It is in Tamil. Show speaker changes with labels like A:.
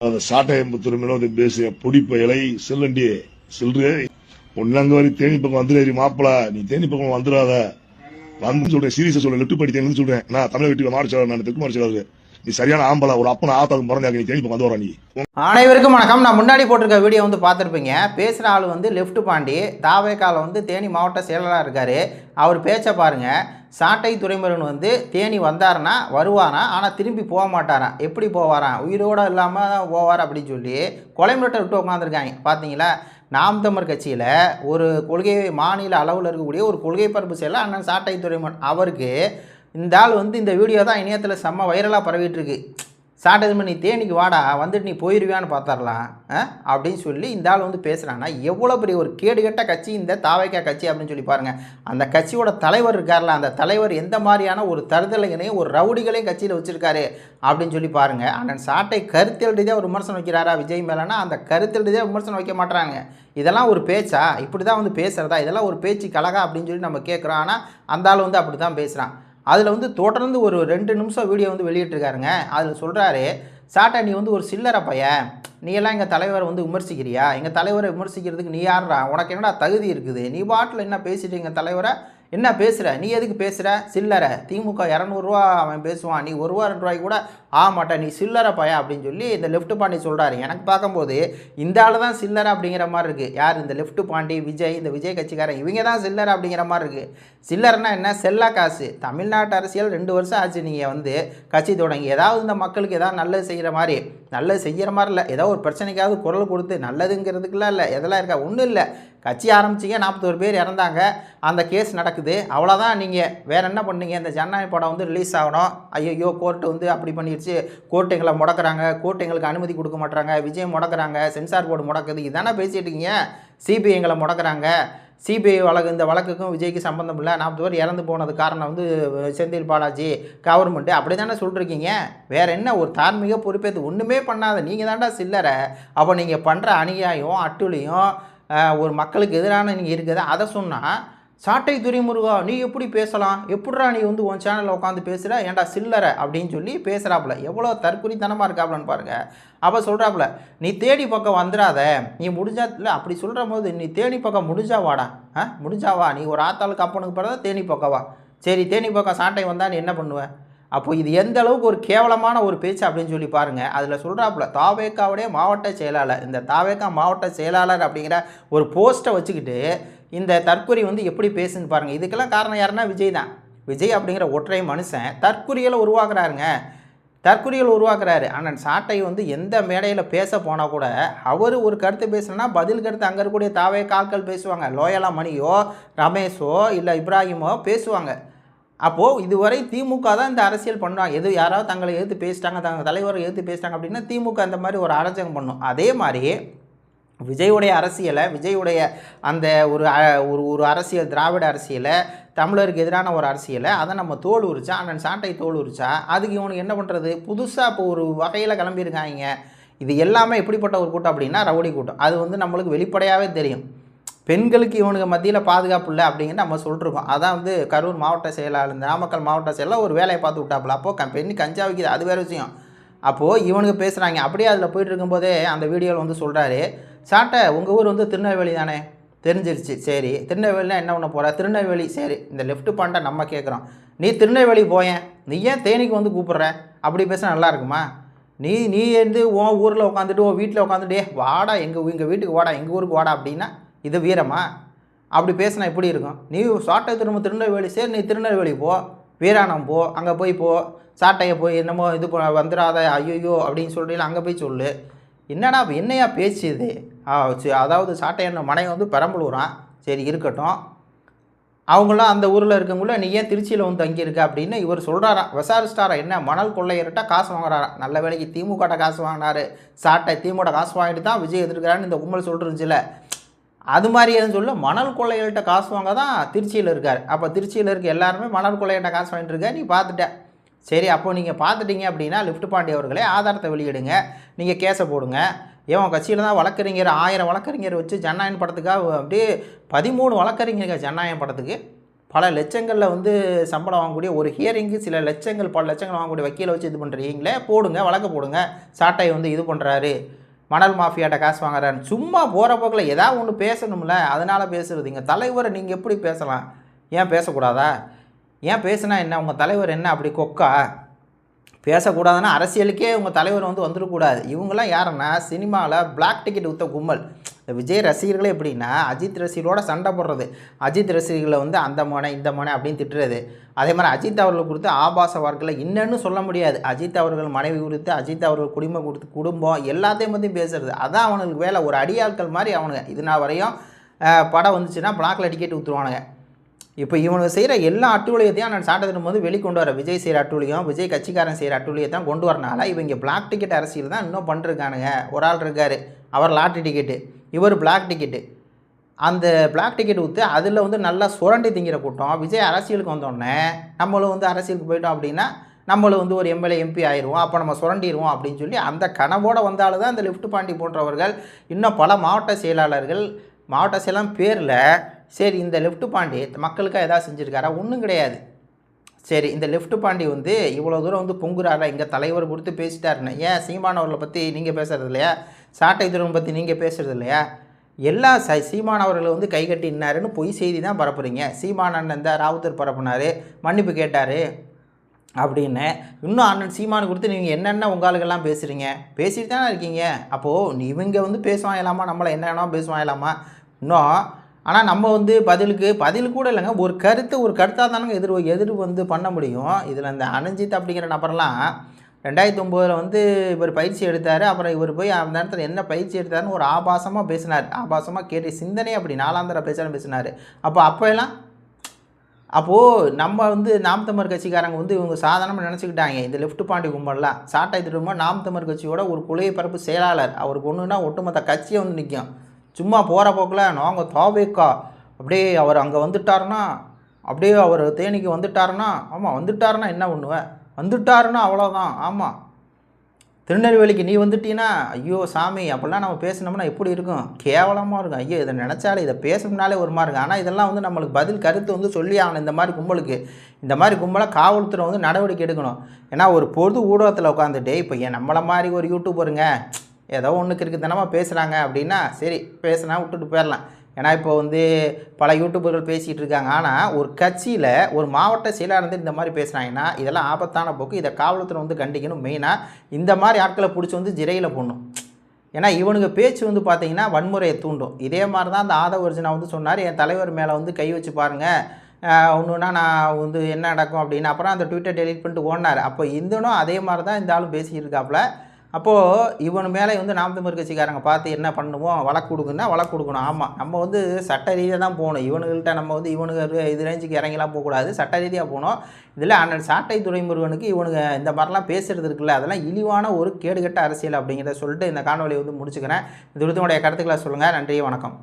A: அந்த சாட்டையம்புத்தூர் வினோத பேசிய பொடிப்பயலை செல்லண்டி செல்று ஒன்னாங்க வரை தேனி பக்கம் வந்துடாரி மாப்பிள. நீ தேனி பக்கம் வந்துடாத. வந்து சொல்றேன் சீரியஸா சொல்றேன் லெட்டு படி சொல்றேன். நான் தமிழ் வெட்டியில மாடிச்சாளர் நான் தெற்கு மாடிச்சாளர் நீ சரியான ஆம்பளை ஒரு அப்பனை ஆத்தாது முறையாக நீ கேள்வி வந்து வர நீ.
B: அனைவருக்கும் வணக்கம். நான் முன்னாடி போட்டிருக்க வீடியோ வந்து பார்த்துருப்பீங்க. பேசுகிற ஆள் வந்து லெஃப்ட் பாண்டி. தாவேக்கால வந்து தேனி மாவட்ட செயலராக இருக்கார். அவர் பேச்சை பாருங்க. சாட்டை துறைமுருகன் வந்து தேனி வந்தாருன்னா வருவாராம் ஆனால் திரும்பி போக மாட்டாராம் எப்படி போவாராம் உயிரோடு இல்லாமல் போவார் அப்படின்னு சொல்லி கொலை மிரட்டை விட்டு உட்காந்துருக்காங்க பார்த்தீங்களா? நாம் தமிழர் கட்சியில் ஒரு கொள்கை மாநில அளவில் இருக்கக்கூடிய ஒரு கொள்கை பரப்பு செயலாக அண்ணன் சாட்டை துறைமுருகன். அவருக்கு இந்த ஆள் வந்து இந்த வீடியோ தான் இணையத்தில் செம்ம வைரலாக பரவிட்டு இருக்கு சாட்டது பண்ணி தேனிக்கு வாடா வந்துட்டு நீ போயிருவியான்னு பார்த்துடலாம் ஆ? அப்படின்னு சொல்லி இந்த ஆள் வந்து பேசுகிறாங்கன்னா எவ்வளோ பெரிய ஒரு கேடுகட்ட கட்சி இந்த தாவைக்கா கட்சி அப்படின்னு சொல்லி பாருங்கள் அந்த கட்சியோட தலைவர் இருக்கார்ல அந்த தலைவர் எந்த மாதிரியான ஒரு தருதலைகளையும் ஒரு ரவுடிகளையும் கட்சியில் வச்சுருக்காரு அப்படின்னு சொல்லி பாருங்கள் அண்ணன் சாட்டை கருத்தில் ரீதியாக ஒரு விமர்சனம் வைக்கிறாரா விஜய் மேலேனா அந்த கருத்தில் ரீதியாக விமர்சனம் வைக்க மாட்டாங்க இதெல்லாம் ஒரு பேச்சா? இப்படி தான் வந்து பேசுகிறதா இதெல்லாம் ஒரு பேச்சு கலகா அப்படின்னு சொல்லி நம்ம கேட்குறோம் ஆனால் அந்த ஆள் வந்து அப்படி தான் பேசுகிறான் அதில் வந்து தொடர்ந்து ஒரு ரெண்டு நிமிஷம் வீடியோ வந்து வெளியிட்டிருக்காருங்க. அதில் சொல்கிறாரு சாட்டா நீ வந்து ஒரு சில்லற பையன். நீ எல்லாம் எங்கள் தலைவரை வந்து விமர்சிக்கிறியா? எங்கள் தலைவரை விமர்சிக்கிறதுக்கு நீ யாருடா உனக்கு என்னடா தகுதி இருக்குது? நீ பாட்டில் என்ன பேசிட்டு எங்கள் தலைவரை? என்ன பேசுகிற நீ எதுக்கு பேசுகிற சில்லறை. திமுக இரநூறுவா அவன் பேசுவான். நீ ஒரு ரூபா ரெண்டு ரூபாய்க்கு கூட ஆக மாட்டேன் நீ சில்லறை பையன் அப்படின்னு சொல்லி இந்த லெஃப்ட் பாண்டி சொல்கிறாரு எனக்கு பார்க்கும்போது இந்த ஆள் தான் சில்லறை அப்படிங்கிற மாதிரி இருக்குது யார் இந்த லெஃப்ட் பாண்டி? விஜய். இந்த விஜய் கட்சிக்காரன். இவங்க தான் சில்லறை அப்படிங்கிற மாதிரி இருக்குது சில்லறைனா என்ன? செல்லா காசு. தமிழ்நாட்டு அரசியல் ரெண்டு வருஷம் ஆச்சு. நீங்கள் வந்து கட்சி தொடங்கி. ஏதாவது இந்த மக்களுக்கு ஏதாவது நல்லது செய்கிற மாதிரி நல்லது செய்கிற மாதிரி இல்லை. ஏதோ ஒரு பிரச்சனைக்காவது குரல் கொடுத்து நல்லதுங்கிறதுக்குலாம் இல்லை. எதெல்லாம் இருக்கா? ஒன்றும் இல்லை. கட்சி ஆரம்பிச்சிங்க நாற்பத்தோரு பேர் இறந்தாங்க அந்த கேஸ் நடக்குது. அவ்வளோதான் நீங்கள் வேறு என்ன பண்ணீங்க? இந்த ஜனநாயக படம் வந்து ரிலீஸ் ஆகணும். ஐயோ கோர்ட்டு வந்து அப்படி பண்ணிடுச்சு கோர்ட்டு எங்களை முடக்குறாங்க. கோர்ட்டு எங்களுக்கு அனுமதி கொடுக்க மாட்டுறாங்க விஜய் முடக்கிறாங்க. சென்சார் போர்டு முடக்குது. இதானே பேசிட்டு இருக்கீங்க? சிபிஐ எங்களை முடக்கிறாங்க. சிபிஐ வழக்கு இந்த வழக்குக்கும் விஜய்க்கு சம்மந்தம் இல்லை. நாற்பது பேர் இறந்து போனது காரணம் வந்து செந்தில் பாலாஜி கவர்மெண்ட்டு அப்படி தானே சொல்லிருக்கீங்க வேறு என்ன? ஒரு தார்மீக பொறுப்பேற்று ஒன்றுமே பண்ணாத. நீங்கள் தாண்டா சில்லறை. அப்போ நீங்கள் பண்ணுற அநியாயம் அட்டுழியும் ஒரு மக்களுக்கு எதிரான நீங்கள் இருக்குது அதை சொன்னால் சாட்டை துரைமுருகா நீ எப்படி பேசலாம்? எப்படிடா நீ வந்து உன் சேனலில் உட்காந்து பேசுகிற ஏன்டா சில்லறை? அப்படின்னு சொல்லி பேசுகிறாப்புல எவ்வளோ தற்குறித்தனமாக இருக்காப்புலன்னு பாருங்கள் அப்போ சொல்கிறாப்புல நீ தேடி பக்கம் வந்துடாத நீ முடிஞ்சா இல்லை அப்படி சொல்கிற போது நீ தேனி பக்கம் முடிஞ்சா வாடா. ஆ முடிஞ்சாவா நீ ஒரு ஆத்தாளுக்கு அப்பனுக்கு பிறகு தேனி பக்கவா சரி தேனி பக்கம் சாட்டை வந்தால் நீ என்ன பண்ணுவேன் அப்போ இது எந்த அளவுக்கு ஒரு கேவலமான ஒரு பேச்சு அப்படின்னு சொல்லி பாருங்கள் அதில் சொல்கிறாப்புல தாவேக்காவுடைய மாவட்ட செயலாளர் இந்த தாவேக்கா மாவட்ட செயலாளர் அப்படிங்கிற ஒரு போஸ்ட்டை வச்சுக்கிட்டு இந்த தற்கொலை வந்து எப்படி பேசுன்னு பாருங்கள் இதுக்கெல்லாம் காரணம் யாருன்னா விஜய் தான். விஜய் அப்படிங்கிற ஒற்றை மனுஷன் தற்கொலைகளை உருவாக்குறாருங்க. தற்கொலைகள் உருவாக்குறாரு. ஆனால் சாட்டை வந்து எந்த மேடையில் பேச போனால் கூட அவர் ஒரு கருத்து பேசுனா பதில் கருத்து அங்கே இருக்கக்கூடிய தாவே கால்கள் பேசுவாங்க. லோயலா மணியோ ரமேஷோ இல்லை இப்ராஹிமோ பேசுவாங்க. அப்போது இதுவரை திமுக தான் இந்த அரசியல் பண்ணுவாங்க. எது யாராவது தங்களை எதிர்த்து பேசிட்டாங்க தங்கள் தலைவரை எதிர்த்து பேசிட்டாங்க அப்படின்னா திமுக அந்த மாதிரி ஒரு அரசாங்கம் பண்ணும். அதே மாதிரி விஜயுடைய அரசியலை விஜயுடைய அந்த ஒரு ஒரு ஒரு அரசியல் திராவிட அரசியலை தமிழருக்கு எதிரான ஒரு அரசியலை அதை நம்ம தோல் உரிச்சா அண்ணன் சாட்டை தோல் உரிச்சா அதுக்கு இவனுக்கு என்ன பண்ணுறது புதுசாக இப்போ ஒரு வகையில் கிளம்பியிருக்காங்க. இது எல்லாமே எப்படிப்பட்ட ஒரு கூட்டம் அப்படின்னா ரவுடி கூட்டம். அது வந்து நம்மளுக்கு வெளிப்படையாகவே தெரியும். பெண்களுக்கு இவனுக்கு மத்தியில் பாதுகாப்பு இல்லை அப்படிங்கிற நம்ம சொல்லிருக்கோம் அதான் வந்து கரூர் மாவட்ட செயலாளர் நாமக்கல் மாவட்ட செயலாளர் ஒரு வேலையை பார்த்து விட்டாப்புல. அப்போது பெண் கஞ்சா வைக்கிது அது வேறு விஷயம். அப்போது இவனுக்கு பேசுகிறாங்க அப்படியே அதில் போயிட்டு இருக்கும்போதே அந்த வீடியோவில் வந்து சொல்கிறாரு சாட்டை உங்கள் ஊர் வந்து திருநெல்வேலி தானே? தெரிஞ்சிருச்சு. சரி. திருநெல்வேலினா என்ன பண்ண போகிற திருநெல்வேலி. சரி. இந்த லெஃப்ட் பாண்டை நம்ம கேட்குறோம் நீ திருநெல்வேலி போயேன் நீ ஏன் தேனிக்கு வந்து கூப்பிட்ற? அப்படி பேச நல்லா இருக்குமா? நீ நீ வந்து உன் ஊரில் உட்காந்துட்டு உன் வீட்டில் உட்காந்துட்டு வாடா எங்கள் எங்கள் வீட்டுக்கு வாடா எங்கள் ஊருக்கு வாடா அப்படின்னா இது வீரமா? அப்படி பேசினா எப்படி இருக்கும்? நீ சாட்டை திரும்ப திருநெல்வேலி சரி நீ திருநெல்வேலி போ. வீராணம் போ. அங்கே போய் போ. சாட்டையை போய் என்னமோ இது ப- வந்துடாத ஐயோ அப்படின்னு சொல்கிறீங்களா அங்கே போய் சொல்லு. என்னடா என்னையா பேச்சு இது? ஆ, சரி, அதாவது சாட்டையண்ண மனைவி வந்து பெரம்பலூரான் சரி இருக்கட்டும். அவங்களாம் அந்த ஊரில் இருக்கவங்கள நீ ஏன் திருச்சியில் வந்து தங்கியிருக்க? அப்படின்னு இவர் சொல்கிறாராம் விசாரிச்சிட்டாரா. என்ன மணல் கொள்ளையர்கிட்ட காசு வாங்குறாரா? நல்ல வேலைக்கு திமுகட்ட காசு வாங்கினாரு. சாட்டை திமுக காசு வாங்கிட்டு தான் விஜய் எதிர்க்கிறான்னு இந்த கும்பல் சொல்லிருந்துச்சுல அது மாதிரி எதுவும் சொல்ல மணல் கொள்ளைகள்கிட்ட காசு வாங்க தான் திருச்சியில் இருக்கார். அப்போ திருச்சியில் இருக்க எல்லாருமே மணல் கொள்ளைகிட்ட காசு வாங்கிட்டு இருக்க நீ பார்த்துட்ட. சரி அப்போ நீங்கள் பார்த்துட்டீங்க அப்படின்னா லிஃப்ட் பாண்டி அவர்களே ஆதாரத்தை வெளியிடுங்க. நீங்கள் கேஸை போடுங்க. ஏன் கட்சியில் தான் வழக்கறிஞர் ஆயிரம் வழக்கறிஞர் வச்சு ஜனநாயகம் படத்துக்காக அப்படியே பதிமூணு வழக்கறிஞர்கள் ஜனநாயகம் படத்துக்கு. பல லட்சங்களில் வந்து சம்பளம் வாங்கக்கூடிய ஒரு ஹியரிங்கு சில லட்சங்கள் பல லட்சங்கள் வாங்கக்கூடிய வக்கீலை வச்சு இது பண்ணுறீங்களே போடுங்க வழக்கு போடுங்க. சாட்டை வந்து இது பண்ணுறாரு மணல் மாஃபியாட்ட காசு வாங்குறாரு சும்மா போகிற போக்கில் ஏதாவது ஒன்று பேசணும்ல அதனால் பேசுறது. இங்கே தலைவரை நீங்கள் எப்படி பேசலாம்? ஏன் பேசக்கூடாதா? ஏன் பேசுனா என்ன? உங்கள் தலைவர் என்ன அப்படி கொக்கா? பேசக்கூடாதுன்னா அரசியலுக்கே உங்கள் தலைவர் வந்து வந்துடக்கூடாது. இவங்கெல்லாம் யாருன்னா சினிமாவில் பிளாக் டிக்கெட் ஊற்ற கும்பல். இந்த விஜய் ரசிகர்களே எப்படின்னா அஜித் ரசிகர்களோட சண்டை போடுறது. அஜித் ரசிகர்களை வந்து அந்த மோனை இந்த மோனை அப்படின்னு திட்டுறது. அதே மாதிரி அஜித் அவர்கள் குறித்து ஆபாச வார்த்தைகளை என்னன்னு சொல்ல முடியாது. அஜித் அவர்கள் மனைவி குறித்து அஜித் அவர்கள் குடும்பம் கொடுத்து குடும்பம் எல்லாத்தையும் பற்றியும் பேசுறது. அதான் அவனுக்கு வேலை. ஒரு அடியாட்கள் மாதிரி அவனுங்க. இது நான் வரையும் படம் வந்துச்சுன்னா பிளாக்ல டிக்கெட் ஊற்றுவானுங்க இப்போ இவனுக்கு செய்கிற எல்லா அட்டுவலியத்தையும் நான் சாட்டத்தின் போது வெளிக்கொண்டு வர. விஜய் செய்கிற அட்டுவலியும் விஜய் கட்சிக்காரன் செய்கிற அட்டூழியத்தான் கொண்டு வரனால இவங்க பிளாக் டிக்கெட் அரசியல் தான் இன்னும் பண்ணிருக்கானுங்க ஒரு ஆள் இருக்கார். அவர் லாட்ரி டிக்கெட்டு இவர் பிளாக் டிக்கெட்டு அந்த பிளாக் டிக்கெட் ஊற்று அதில் வந்து நல்லா சுரண்டி திங்கிற கூட்டம். விஜய் அரசியலுக்கு வந்தோடனே நம்மளும் வந்து அரசியலுக்கு போயிட்டோம் அப்படின்னா நம்மளும் வந்து ஒரு எம்எல்ஏ எம்பி ஆயிடுவோம் அப்போ நம்ம சுரண்டிடுவோம் அப்படின்னு சொல்லி அந்த கனவோடு வந்தாலும் தான் இந்த லிஃப்ட் பாண்டி போன்றவர்கள் இன்னும் பல மாவட்ட செயலாளர்கள் மாவட்ட செயலாம் பேரில் சரி இந்த லெஃப்ட் பாண்டி மக்களுக்காக எதாவது செஞ்சுருக்காரா? ஒன்றும் கிடையாது. சரி இந்த லெஃப்ட் பாண்டி வந்து இவ்வளோ தூரம் வந்து பொங்குறாரா? இங்கே தலைவர் கொடுத்து பேசிட்டாருன்னு. ஏன் சீமானவர்களை பற்றி நீங்கள் பேசுறது இல்லையா? சாட்டை துறைமுகம் பற்றி நீங்கள் பேசுறது இல்லையா? எல்லா ச சீமானவர்களை வந்து கை கட்டினாருன்னு பொய் செய்தி தான் பரப்புறீங்க. சீமான அண்ணன் இந்த ராவுத்தர் பரப்புனார் மன்னிப்பு கேட்டார் அப்படின்னு. இன்னும் அண்ணன் சீமானு கொடுத்து நீங்கள் என்னென்ன உங்களுக்கெல்லாம் பேசுகிறீங்க பேசிட்டு தானே இருக்கீங்க. அப்போது இவங்க வந்து பேசுவாங்கலாமா? நம்மளை என்னென்ன வேணால் பேசுவாங்கலாமா? இன்னும் ஆனால் நம்ம வந்து பதிலுக்கு பதில் கூட இல்லைங்க. ஒரு கருத்து ஒரு கருத்தாக தானங்க எதிர் எதிர் வந்து பண்ண முடியும். இதில் இந்த அனஞ்சித் அப்படிங்கிற நபர்லாம் ரெண்டாயிரத்தி ஒம்போதில் வந்து இவர் பயிற்சி எடுத்தார். அப்புறம் இவர் போய் அந்த நேரத்தில் என்ன பயிற்சி எடுத்தாருன்னு ஒரு ஆபாசமாக பேசினார். ஆபாசமாக கேட்டு சிந்தனை அப்படி நாலாந்தர பேசாலும் பேசினார். அப்போ அப்போ எல்லாம் அப்போது நம்ம வந்து நாம் தமிழ் கட்சிக்காரங்க வந்து இவங்க சாதாரணமாக நினச்சிக்கிட்டாங்க. இந்த லெஃப்ட் பாண்டி கும்பல்லாம் சாட்டை திரும்ப நாம் தமிழ் கட்சியோட ஒரு கொள்கை பரப்பு செயலாளர். அவருக்கு ஒன்றுனா ஒட்டுமொத்த கட்சியை வந்து நிற்கும் சும்மா போகிற போக்கில் நாங்கள் தாவேக்கா. அப்படியே அவர் அங்கே வந்துட்டாருன்னா அப்படியே அவர் தேனிக்கு வந்துட்டாருன்னா ஆமாம் வந்துட்டாருன்னா என்ன பண்ணுவேன் வந்துட்டாருன்னா அவ்வளோதான் ஆமாம் திருநெல்வேலிக்கு நீ வந்துட்டீன்னா ஐயோ சாமி அப்படிலாம் நம்ம பேசினோம்னா எப்படி இருக்கும்? கேவலமாக இருக்கும். ஐயோ இதை நினச்சாலே இதை பேசணும்னாலே ஒரு மாதிரி இருக்கும். ஆனால் இதெல்லாம் வந்து நம்மளுக்கு பதில் கருத்து வந்து சொல்லி ஆகணும். இந்த மாதிரி கும்பலுக்கு இந்த மாதிரி கும்பலாக காவல்துறை வந்து நடவடிக்கை எடுக்கணும். ஏன்னா ஒரு பொது ஊடகத்தில் உட்காந்துட்டு இப்போ ஏன் நம்மளை மாதிரி ஒரு யூடியூபருங்க ஏதோ ஒன்றுக்கு இருக்குதுனமாக பேசுகிறாங்க அப்படின்னா சரி பேசுனா விட்டுட்டு போயிடலாம். ஏன்னா இப்போ வந்து பல யூடியூபர்கள் பேசிகிட்டு இருக்காங்க. ஆனால் ஒரு கட்சியில் ஒரு மாவட்ட செயலாளர் இருந்து இந்த மாதிரி பேசுகிறாங்கன்னா இதெல்லாம் ஆபத்தான போக்கு. இதை காவல்துறை வந்து கண்டிக்கணும். மெயினாக இந்த மாதிரி ஆட்களை பிடிச்சி வந்து ஜிரையில் போடணும். ஏன்னா இவனுங்க பேச்சு வந்து பார்த்தீங்கன்னா வன்முறையை தூண்டும். இதே மாதிரி தான் அந்த ஆதவ அர்ஜுனா வந்து சொன்னார். என் தலைவர் மேலே வந்து கை வச்சு பாருங்கள் ஒன்றுனா நான் வந்து என்ன நடக்கும் அப்படின்னு. அப்புறம் அந்த ட்விட்டர் டெலீட் பண்ணிட்டு ஓடினார். அப்போ இந்தனும் அதே மாதிரி தான் இந்த ஆளும் பேசிக்கிட்டு இருக்காப்புல. அப்போது இவன் மேலே வந்து நாம் தமிழ் கட்சிக்காரங்க பார்த்து என்ன பண்ணுவோம்? வழக்கு கொடுக்குன்னா வழக்கு கொடுக்கணும். ஆமாம் நம்ம வந்து சட்ட ரீதியாக தான் போகணும். இவனுங்கள்ட்ட நம்ம வந்து இவனுக்கு இது ரேஞ்சுக்கு இறங்கிலாம் போகக்கூடாது. சட்ட ரீதியாக போகணும். இதில் அண்ணன் சாட்டை துறைமுருகனுக்கு இவனுங்க இந்த மாதிரிலாம் பேசுகிறது இருக்குல்ல அதெல்லாம் இழிவான ஒரு கேடுகட்ட அரசியல் அப்படிங்கிறத சொல்லிட்டு இந்த காணொலியை வந்து முடிச்சுக்கிறேன். இது குறித்து உங்களுடைய கருத்துக்களை சொல்லுங்கள் நன்றி வணக்கம்.